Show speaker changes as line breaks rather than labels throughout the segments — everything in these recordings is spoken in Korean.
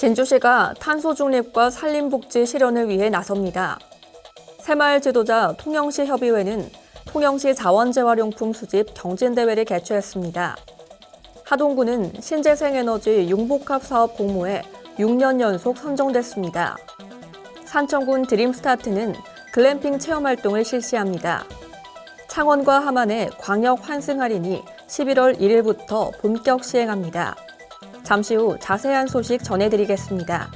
진주시가 탄소 중립과 산림복지 실현을 위해 나섭니다. 새마을 지도자 통영시 협의회는 통영시 자원재활용품 수집 경진대회를 개최했습니다. 하동구는 신재생에너지 융복합 사업 공모에 6년 연속 선정됐습니다. 산청군 드림스타트는 글램핑 체험 활동을 실시합니다. 창원과 함안의 광역 환승 할인이 11월 1일부터 본격 시행합니다. 잠시 후 자세한 소식 전해드리겠습니다.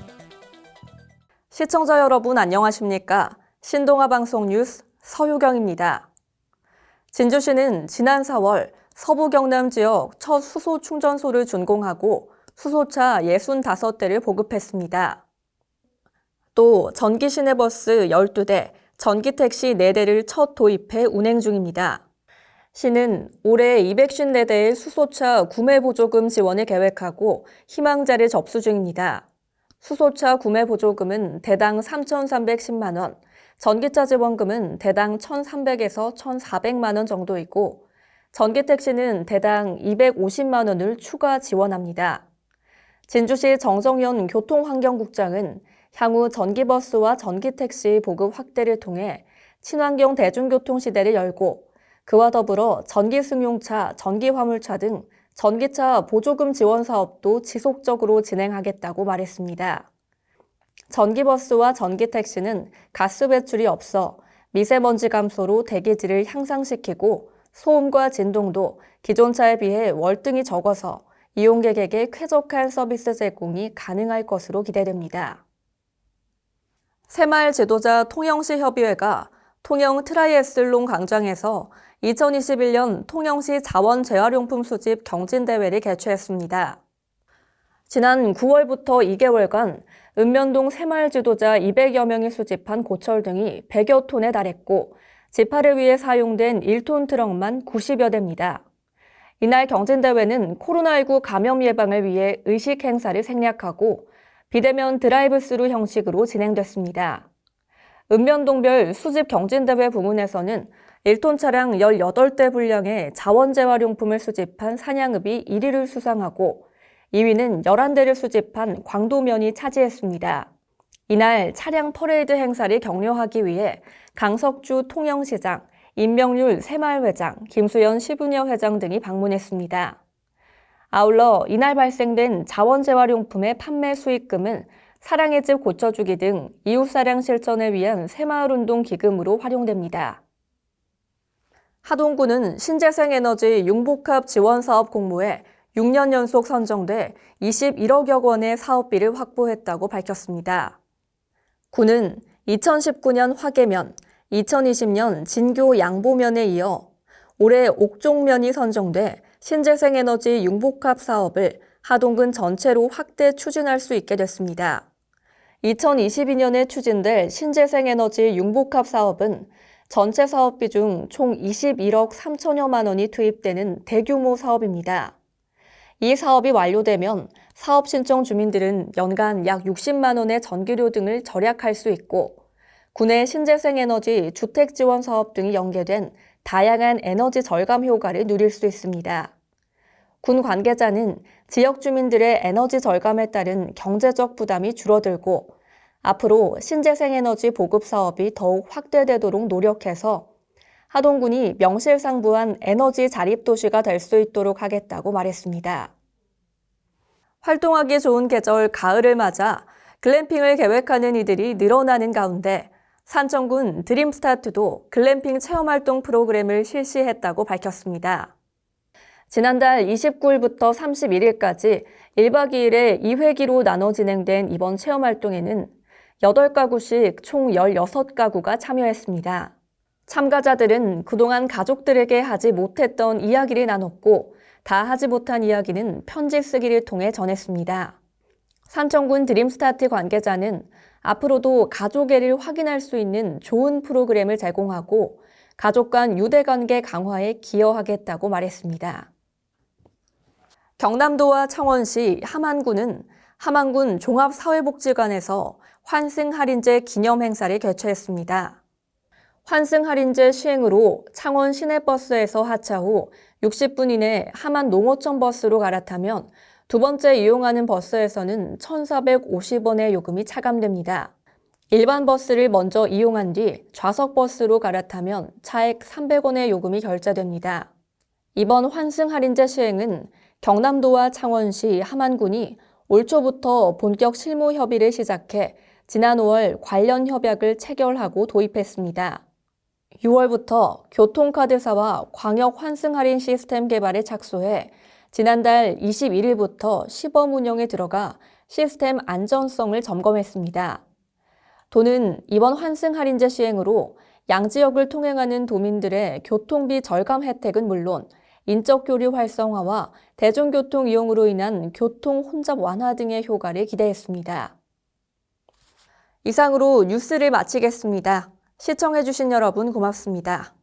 시청자 여러분 안녕하십니까? 신동아 방송 뉴스 서유경입니다. 진주시는 지난 4월 서부 경남 지역 첫 수소 충전소를 준공하고 수소차 65대를 보급했습니다. 또 전기 시내버스 12대, 전기 택시 4대를 첫 도입해 운행 중입니다. 시는 올해 254대의 수소차 구매 보조금 지원을 계획하고 희망자를 접수 중입니다. 수소차 구매 보조금은 대당 3,310만 원, 전기차 지원금은 대당 1,300에서 1,400만 원 정도이고 전기 택시는 대당 250만 원을 추가 지원합니다. 진주시 정정현 교통환경국장은 향후 전기버스와 전기택시 보급 확대를 통해 친환경 대중교통 시대를 열고 그와 더불어 전기 승용차, 전기 화물차 등 전기차 보조금 지원 사업도 지속적으로 진행하겠다고 말했습니다. 전기버스와 전기택시는 가스 배출이 없어 미세먼지 감소로 대기질을 향상시키고 소음과 진동도 기존 차에 비해 월등히 적어서 이용객에게 쾌적한 서비스 제공이 가능할 것으로 기대됩니다. 새마을 지도자 통영시 협의회가 통영 트라이애슬론 광장에서 2021년 통영시 자원 재활용품 수집 경진대회를 개최했습니다. 지난 9월부터 2개월간 읍면동 새마을 지도자 200여 명이 수집한 고철 등이 100여 톤에 달했고 집화를 위해 사용된 1톤 트럭만 90여 대입니다. 이날 경진대회는 코로나19 감염 예방을 위해 의식 행사를 생략하고 비대면 드라이브 스루 형식으로 진행됐습니다. 읍면동별 수집 경진대회 부문에서는 1톤 차량 18대 분량의 자원재활용품을 수집한 산양읍이 1위를 수상하고 2위는 11대를 수집한 광도면이 차지했습니다. 이날 차량 퍼레이드 행사를 격려하기 위해 강석주 통영시장, 임명률 새마을회장, 김수연 시부녀 회장 등이 방문했습니다. 아울러 이날 발생된 자원재활용품의 판매 수익금은 사랑의 집 고쳐주기 등 이웃사랑 실천을 위한 새마을운동 기금으로 활용됩니다. 하동구는 신재생에너지 융복합 지원사업 공모에 6년 연속 선정돼 21억여 원의 사업비를 확보했다고 밝혔습니다. 구는 2019년 화계면, 2020년 진교 양보면에 이어 올해 옥종면이 선정돼 신재생에너지 융복합 사업을 하동군 전체로 확대 추진할 수 있게 됐습니다. 2022년에 추진될 신재생에너지 융복합 사업은 전체 사업비 중 총 21억 3천여만 원이 투입되는 대규모 사업입니다. 이 사업이 완료되면 사업 신청 주민들은 연간 약 60만 원의 전기료 등을 절약할 수 있고 군의 신재생에너지 주택 지원 사업 등이 연계된 다양한 에너지 절감 효과를 누릴 수 있습니다. 군 관계자는 지역 주민들의 에너지 절감에 따른 경제적 부담이 줄어들고 앞으로 신재생에너지 보급 사업이 더욱 확대되도록 노력해서 하동군이 명실상부한 에너지 자립 도시가 될 수 있도록 하겠다고 말했습니다. 활동하기 좋은 계절 가을을 맞아 글램핑을 계획하는 이들이 늘어나는 가운데 산청군 드림스타트도 글램핑 체험활동 프로그램을 실시했다고 밝혔습니다. 지난달 29일부터 31일까지 1박 2일의 2회기로 나눠 진행된 이번 체험 활동에는 8가구씩 총 16가구가 참여했습니다. 참가자들은 그동안 가족들에게 하지 못했던 이야기를 나눴고 다 하지 못한 이야기는 편지 쓰기를 통해 전했습니다. 산청군 드림스타트 관계자는 앞으로도 가족애를 확인할 수 있는 좋은 프로그램을 제공하고 가족 간 유대관계 강화에 기여하겠다고 말했습니다. 경남도와 창원시 함안군은 함안군 종합사회복지관에서 환승할인제 기념 행사를 개최했습니다. 환승할인제 시행으로 창원 시내버스에서 하차 후 60분 이내 함안 농어촌 버스로 갈아타면 두 번째 이용하는 버스에서는 1,450원의 요금이 차감됩니다. 일반 버스를 먼저 이용한 뒤 좌석 버스로 갈아타면 차액 300원의 요금이 결제됩니다. 이번 환승 할인제 시행은 경남도와 창원시, 함안군이 올 초부터 본격 실무 협의를 시작해 지난 5월 관련 협약을 체결하고 도입했습니다. 6월부터 교통카드사와 광역 환승 할인 시스템 개발에 착수해 지난달 21일부터 시범 운영에 들어가 시스템 안전성을 점검했습니다. 도는 이번 환승 할인제 시행으로 양 지역을 통행하는 도민들의 교통비 절감 혜택은 물론 인적 교류 활성화와 대중교통 이용으로 인한 교통 혼잡 완화 등의 효과를 기대했습니다. 이상으로 뉴스를 마치겠습니다. 시청해주신 여러분 고맙습니다.